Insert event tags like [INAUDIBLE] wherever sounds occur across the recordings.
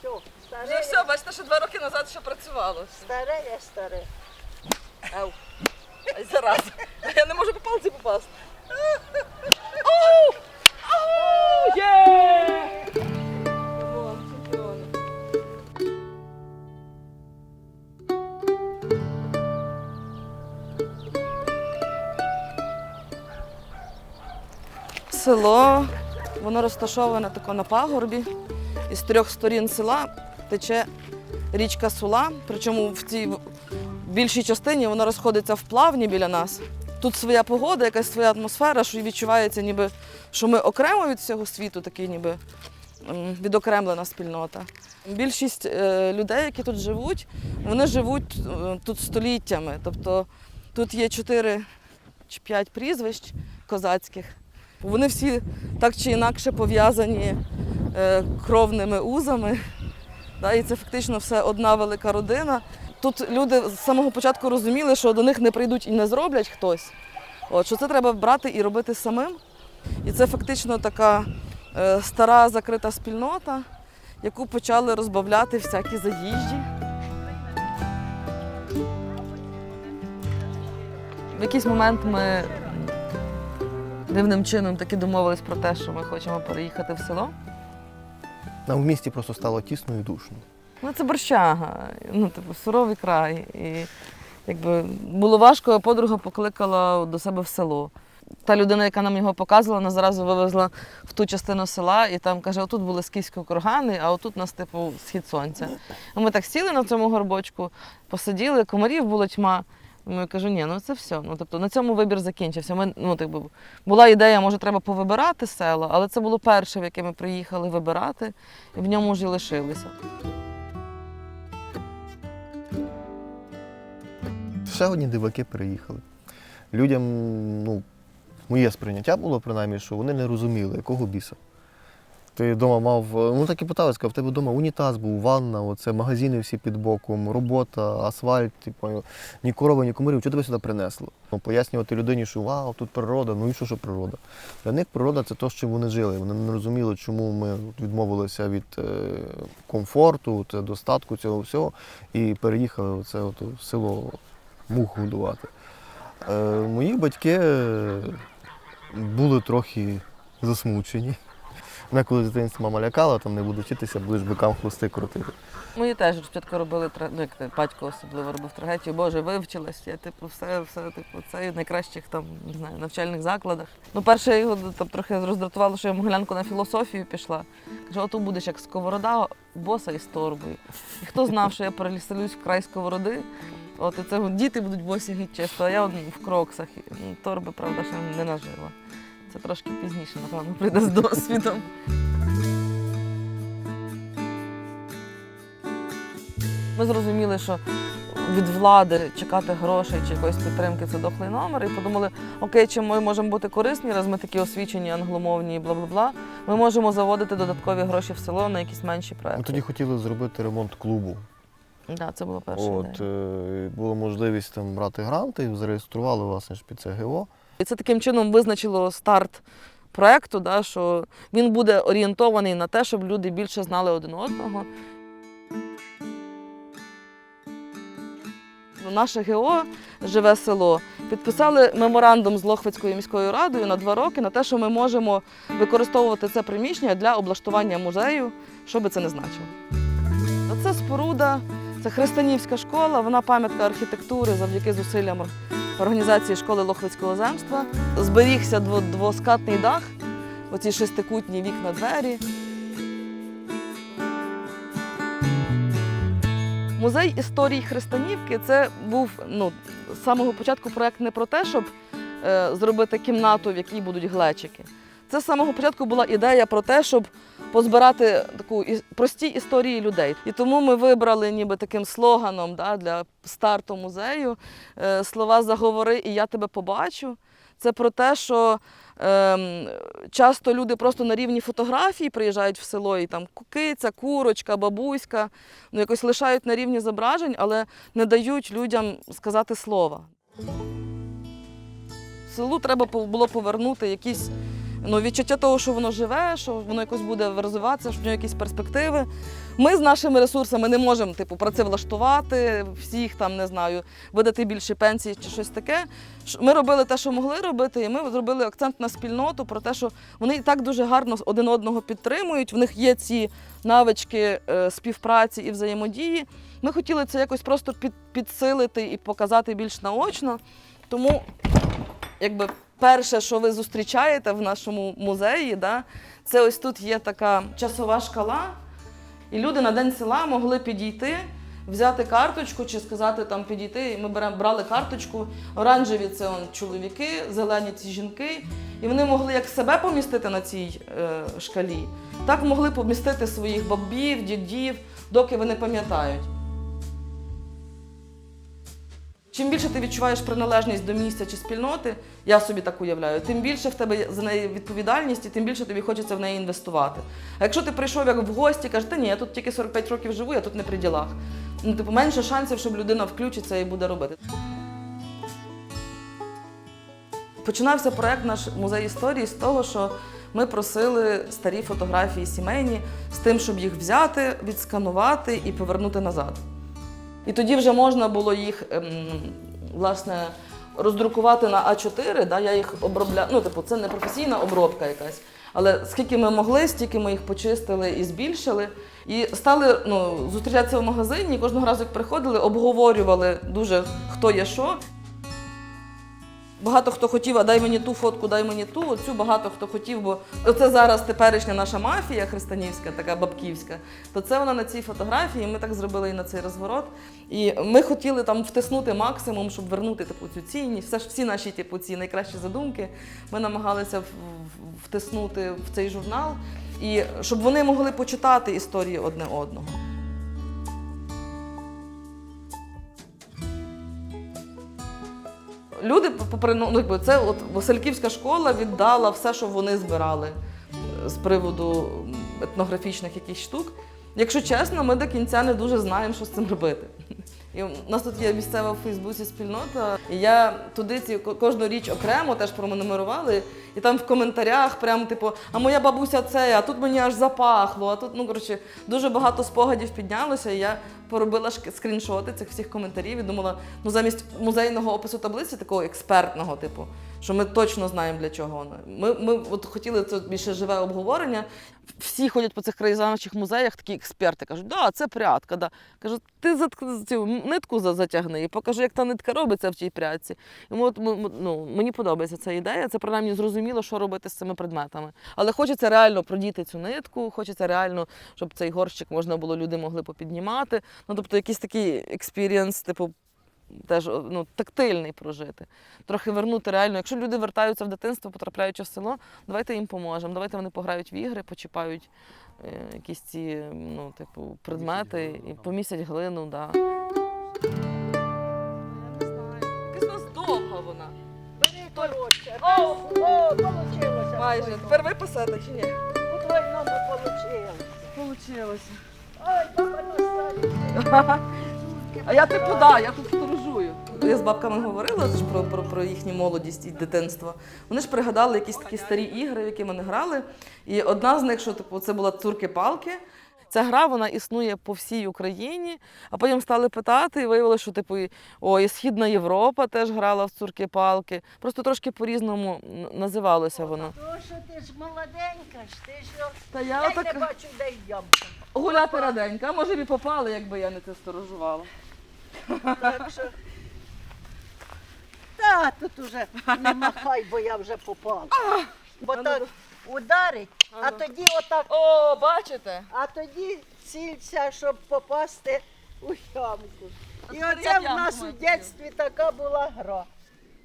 все. Старе, Вже все, бачите, що два роки назад ще працювало. старе є старе. Ау. Ай, зараз. [LAUGHS] Я не можу по палці попасти. Оу! Оу! Є! Чемпіони. Село, воно розташоване тако на пагорбі. І з трьох сторін села тече річка Сула. Причому в цій більшій частині вона розходиться в плавні біля нас. Тут своя погода, якась своя атмосфера, що відчувається, ніби що ми окремо від всього світу, такий ніби відокремлена спільнота. Більшість е, людей, які тут живуть, вони живуть е, тут століттями. Тобто тут є чотири чи п'ять прізвищ козацьких. Вони всі так чи інакше пов'язані кровними узами. І це фактично все одна велика родина. Тут люди з самого початку розуміли, що до них не прийдуть і не зроблять хтось. От, що це треба брати і робити самим. І це фактично така е, стара закрита спільнота, яку почали розбавляти всякі заїжджі. В якийсь момент ми дивним чином таки домовились про те, що ми хочемо переїхати в село. Нам в місті просто стало тісно і душно. Ну, це борщага, ну, типу, суровий край. І якби було важко, а подруга покликала до себе в село. Та людина, яка нам його показувала, вона зразу вивезла в ту частину села і там каже: отут були скіські кургани, а отут у нас, типу, схід сонця. Ми так сіли на цьому горбочку, посиділи, комарів було тьма. Ну, я кажу, ні, ну це все. Ну, тобто, на цьому вибір закінчився. Ми, ну, так би, була ідея, може, треба повибирати село, але це було перше, в яке ми приїхали вибирати, і в ньому і лишилися. Ще одні диваки переїхали. Людям, ну, моє сприйняття було принаймні, що вони не розуміли, якого біса. Ти вдома мав, ну так і питали, сказав, в тебе вдома унітаз був, ванна, оце магазини всі під боком, робота, асфальт, типу, ні корови, ні комарів, чого тебе сюди принесло? Ну, пояснювати людині, що вау, тут природа, ну і що, що природа. Для них природа це те, чим вони жили. Вони не розуміли, чому ми відмовилися від е, комфорту, достатку цього всього, і переїхали оце от, в село мух годувати. Е, мої батьки були трохи засмучені. Мене коли в дитинстві мама лякала, там не буду вчитися, будеш бикам хвости крутити. Мої теж спочатку робили ну, як батько особливо робив трагедію. Боже, вивчилась. Я типу, все, все, типу, це в найкращих там не знаю, навчальних закладах. Ну, перше його там трохи роздратувало, що я Могилянку на філософію пішла. Каже, ото будеш як сковорода, боса із торбою. І хто знав, що я переселюсь в край сковороди. От і це діти будуть босі геть чисто, а я в кроксах. Ну, Торби, правда, ще не нажила. Це трошки пізніше, напевно, прийде з досвідом. Ми зрозуміли, що від влади чекати грошей чи якоїсь підтримки це дохлий номер. І подумали, окей, чим ми можемо бути корисні, раз ми такі освічені, англомовні і бла бла бла. Ми можемо заводити додаткові гроші в село на якісь менші Ми тоді хотіли зробити ремонт клубу. Да, це була перша От, е, була можливість там брати гранти, зареєстрували власне ж під це ГО. І це таким чином визначило старт проекту, да, що він буде орієнтований на те, щоб люди більше знали один одного. Наше ГО Живе село підписали меморандум з Лохвицькою міською радою на два роки на те, що ми можемо використовувати це приміщення для облаштування музею, що би це не значило. Це споруда, це християнівська школа, вона пам'ятка архітектури завдяки зусиллям організації школи Лохвицького земства. Зберігся дво- двоскатний дах, оці шестикутні вікна двері. Музей історії Христанівки це був ну, з самого початку проєкт не про те, щоб е, зробити кімнату, в якій будуть глечики. Це з самого початку була ідея про те, щоб позбирати таку прості історії людей. І тому ми вибрали ніби таким слоганом да, для старту музею е, слова Заговори і я тебе побачу. Це про те, що ем, часто люди просто на рівні фотографій приїжджають в село і там кукиця, курочка, бабуська, ну якось лишають на рівні зображень, але не дають людям сказати слова. селу треба було повернути якісь ну, відчуття того, що воно живе, що воно якось буде розвиватися, що в нього якісь перспективи. Ми з нашими ресурсами не можемо типу, працевлаштувати всіх, там, не знаю, видати більше пенсії чи щось таке. Ми робили те, що могли робити, і ми зробили акцент на спільноту про те, що вони і так дуже гарно один одного підтримують. В них є ці навички е, співпраці і взаємодії. Ми хотіли це якось просто під, підсилити і показати більш наочно. Тому, якби перше, що ви зустрічаєте в нашому музеї, да, це ось тут є така часова шкала, і люди на день села могли підійти, взяти карточку чи сказати там підійти. Ми брали карточку. Оранжеві це он, чоловіки, зелені ці жінки. І вони могли як себе помістити на цій е, шкалі, так могли помістити своїх бабів, дідів, доки вони пам'ятають. Чим більше ти відчуваєш приналежність до місця чи спільноти, я собі так уявляю, тим більше в тебе за неї відповідальність і тим більше тобі хочеться в неї інвестувати. А якщо ти прийшов як в гості, кажеш, та ні, я тут тільки 45 років живу, я тут не при ділах. Ну, типу, менше шансів, щоб людина включиться і буде робити. Починався проект наш музей історії з того, що ми просили старі фотографії сімейні з тим, щоб їх взяти, відсканувати і повернути назад. І тоді вже можна було їх ем, власне роздрукувати на А4. Да, я їх обробляла. Ну, типу, це не професійна обробка якась. Але скільки ми могли, стільки ми їх почистили і збільшили. І стали ну, зустрічатися в магазині. Кожного разу, як приходили, обговорювали дуже хто є що. Багато хто хотів, а дай мені ту фотку, дай мені ту. Оцю багато хто хотів, бо це зараз теперішня наша мафія христанівська, така бабківська. То це вона на цій фотографії. Ми так зробили і на цей розворот. І ми хотіли там втиснути максимум, щоб вернути типу цю цінність. Все ж всі наші типу ці найкращі задумки. Ми намагалися втиснути в цей журнал, і щоб вони могли почитати історії одне одного. Люди, попри ну, якби це от Васильківська школа віддала все, що вони збирали е, з приводу етнографічних якихось штук. Якщо чесно, ми до кінця не дуже знаємо, що з цим робити. І у нас тут є місцева в Фейсбуці спільнота. І я туди ці кожну річ окремо теж пронумерували. І там в коментарях прям типу, а моя бабуся це, а тут мені аж запахло. А тут, ну коротше, дуже багато спогадів піднялося. І я поробила скріншоти цих всіх коментарів і думала, ну замість музейного опису таблиці, такого експертного, типу, що ми точно знаємо для чого воно. Ми, ми от хотіли це більше живе обговорення. Всі ходять по цих краєзнавчих музеях, такі експерти кажуть, да, це прядка. Да. Кажу, ти затк- цю нитку затягни і покажи, як та нитка робиться в тій прядці. І ми, от, ми- ну, мені подобається ця ідея. Це принаймні зрозуміло, що робити з цими предметами. Але хочеться реально продіти цю нитку, хочеться реально, щоб цей горщик можна було, люди могли попіднімати. Ну, тобто якийсь такий експірієнс, типу. Теж ну, тактильний прожити. Трохи вернути реально. Якщо люди вертаються в дитинство, потрапляючи в село, давайте їм поможемо. Давайте вони пограють в ігри, почіпають е, якісь ці ну, типу, предмети і помісять глину. Да. Якась у нас довга вона. Бери коротше. О! О, получилося. Майже. Тепер ви писати чи ні? У двойному получилось. Получилося. Ой. [LAUGHS] А я типу, да, я тут сторожую. Я з бабками говорила ж про, про, про їхню молодість і дитинство. Вони ж пригадали якісь такі старі ігри, в які вони грали. І одна з них, що типу, це була цурки-палки. Ця гра вона існує по всій Україні, а потім стали питати, і виявилося, що типу, о, і Східна Європа теж грала в цурки-палки. Просто трошки по-різному називалося воно. То, що ти ж молоденька ж, ти що? Та Я я й не бачу, де йдемо. гуляти раденька, а може б і попали, якби я не це сторожувала. Так що. Та тут уже не махай, бо я вже попала. Бо так ударить, а тоді отак, О, бачите? а тоді цілься, щоб попасти у ямку. І оце в нас у дитинстві така була гра.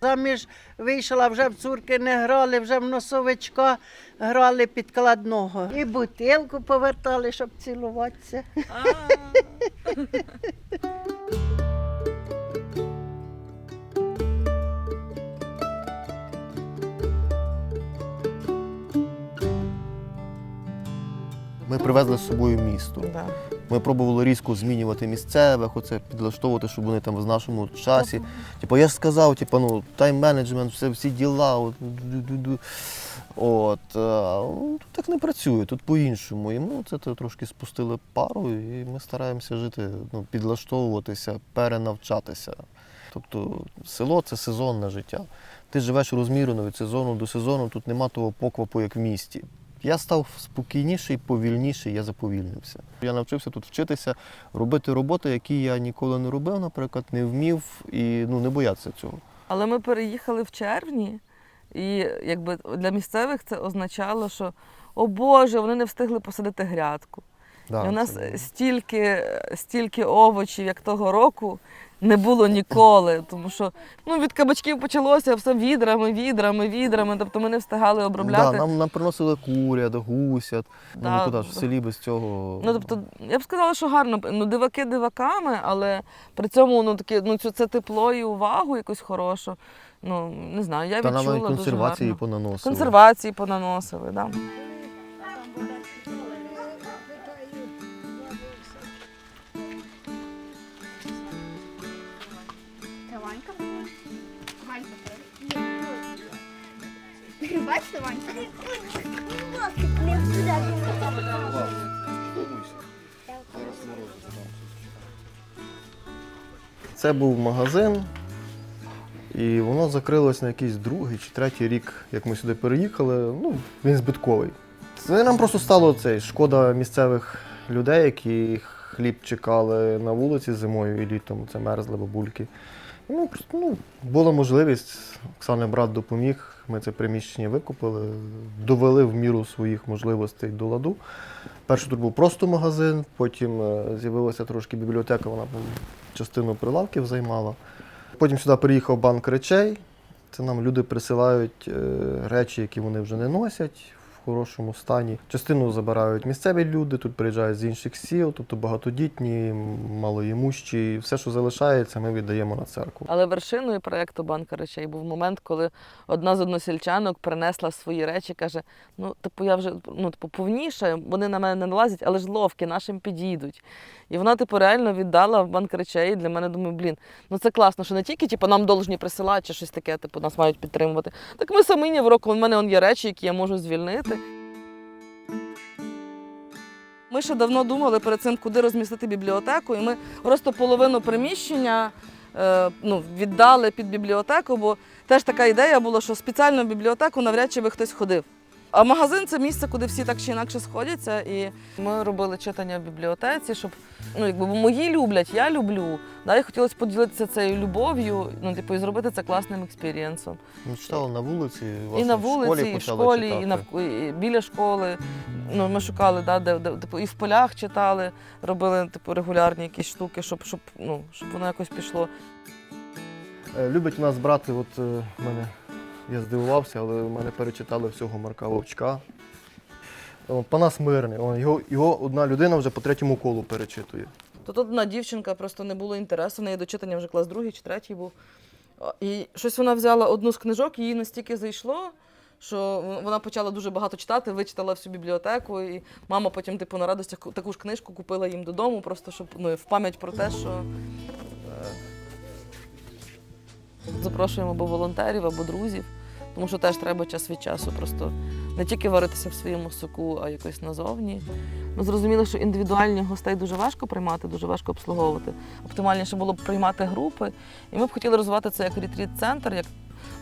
Заміж вийшла, вже в цурки не грали, вже в носовичка грали підкладного. І бутилку повертали, щоб цілуватися. [LAUGHS] Ми привезли з собою місто. Да. Ми пробували різко змінювати місцевих, оце підлаштовувати, щоб вони там в нашому часі. Типу, я ж сказав, типу, ну, тайм-менеджмент, все, всі діла. От. От, е, тут так не працює, тут по-іншому. І ми це трошки спустили пару, і ми стараємося жити, ну, підлаштовуватися, перенавчатися. Тобто село це сезонне життя. Ти живеш розмірено від сезону до сезону, тут нема того поквапу, як в місті. Я став спокійніший, повільніший, я заповільнився. Я навчився тут вчитися, робити роботи, які я ніколи не робив, наприклад, не вмів і ну, не боятися цього. Але ми переїхали в червні, і якби для місцевих це означало, що о Боже, вони не встигли посадити грядку. Да, і у нас це- стільки, стільки овочів, як того року, не було ніколи. Тому що ну, від кабачків почалося все відрами, відрами, відрами. Тобто ми не встигали обробляти. Да, нам, нам приносили курят, гусят. Ну, Да, ну куди ж в селі без цього. Ну, тобто, я б сказала, що гарно. Ну, диваки диваками, але при цьому ну, таке, ну, це, це тепло і увагу якусь хорошу. Ну, не знаю, я Та відчула нам навіть дуже консервації гарно. понаносили. Консервації понаносили, да. Бачите, Ванька? Це був магазин, і воно закрилось на якийсь другий чи третій рік, як ми сюди переїхали. Ну, він збитковий. Це нам просто стало цей шкода місцевих людей, які хліб чекали на вулиці зимою і літом. Це мерзли бабульки. Ну, просто, ну, була можливість, Оксани брат допоміг. Ми це приміщення викупили, довели в міру своїх можливостей до ладу. Перший тут був просто магазин, потім е, з'явилася трошки бібліотека, вона частину прилавків займала. Потім сюди приїхав банк речей. Це нам люди присилають е, речі, які вони вже не носять хорошому стані. Частину забирають місцеві люди, тут приїжджають з інших сіл, тобто багатодітні, малоімущі. Все, що залишається, ми віддаємо на церкву. Але вершиною проєкту банка речей був момент, коли одна з односельчанок принесла свої речі, каже: ну, типу, я вже ну, типу, повніша, вони на мене не налазять, але ж ловкі, нашим підійдуть. І вона, типу, реально віддала в банк речей. Для мене думаю, блін, ну це класно, що не тільки типу, нам должні присилати чи щось таке, типу, нас мають підтримувати. Так ми самі в року. У мене є речі, які я можу звільнити. Ми ще давно думали перед цим, куди розмістити бібліотеку, і ми просто половину приміщення е, ну, віддали під бібліотеку, бо теж така ідея була, що спеціально в бібліотеку навряд чи би хтось ходив. А магазин це місце, куди всі так чи інакше сходяться. І ми робили читання в бібліотеці, щоб ну, якби мої люблять, я люблю. Да, і хотілося поділитися цією любов'ю, ну, типу, і зробити це класним експірієнсом. Ми читали на вулиці, І власне, на в школі вулиці, і в школі, і, навк... і біля школи. Ну, ми шукали, да, де, де, типу, і в полях читали, робили типу, регулярні якісь штуки, щоб, щоб, ну, щоб воно якось пішло. Е, Любить у нас брати, от е, в мене, я здивувався, але в мене перечитали всього Марка Вовчка. Панас Мирний, його, його одна людина вже по третьому колу перечитує. То тут одна дівчинка просто не було інтересу, в неї до читання вже клас другий чи третій був. І щось вона взяла одну з книжок, їй настільки зайшло, що вона почала дуже багато читати, вичитала всю бібліотеку, і мама потім, типу, на радостях таку ж книжку купила їм додому, просто щоб ну, в пам'ять про те, що запрошуємо або волонтерів, або друзів. Тому що теж треба час від часу просто не тільки варитися в своєму соку, а якось назовні. Ми зрозуміли, що індивідуальних гостей дуже важко приймати, дуже важко обслуговувати. Оптимальніше було б приймати групи. І ми б хотіли розвивати це як ретріт-центр, як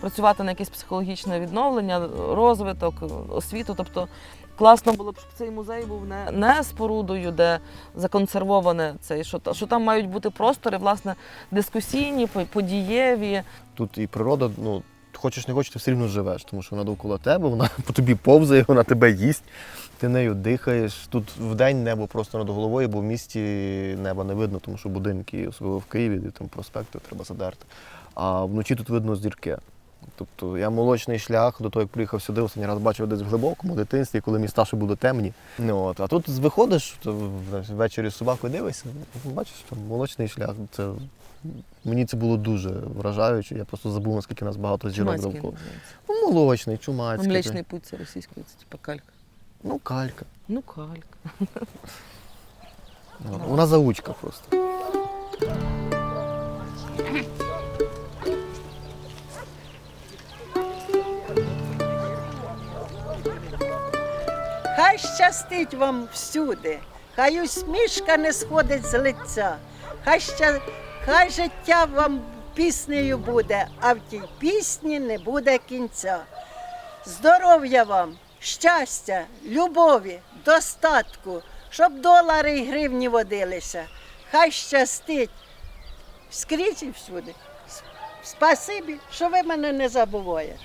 працювати на якесь психологічне відновлення, розвиток, освіту. Тобто класно було б, щоб цей музей був не, не спорудою, де законсервоване це, що, що там мають бути простори, власне, дискусійні, подієві. Тут і природа, ну, хочеш не хочеш, ти все рівно живеш, тому що вона довкола тебе, вона [LAUGHS] по тобі повзає, вона тебе їсть, ти нею дихаєш. Тут вдень небо просто над головою, бо в місті неба не видно, тому що будинки, особливо в Києві, де там проспекти треба задерти. А вночі тут видно зірки. Тобто я молочний шлях до того, як приїхав сюди, останній раз бачив десь в глибокому дитинстві, коли міста ще були темні. Ну, от. А тут виходиш, то ввечері з собакою дивишся, бачиш, там молочний шлях. Це, мені це було дуже вражаюче. Я просто забув, наскільки нас багато жінок довкола. Ну, молочний, чумацький. Млечний путь це російською, це типа калька. Ну, калька. Ну, калька. Вона заучка просто. Щастить вам всюди, хай усмішка не сходить з лиця, хай, ща... хай життя вам піснею буде, а в тій пісні не буде кінця. Здоров'я вам, щастя, любові, достатку, щоб долари і гривні водилися. Хай щастить скрізь і всюди. Спасибі, що ви мене не забуваєте.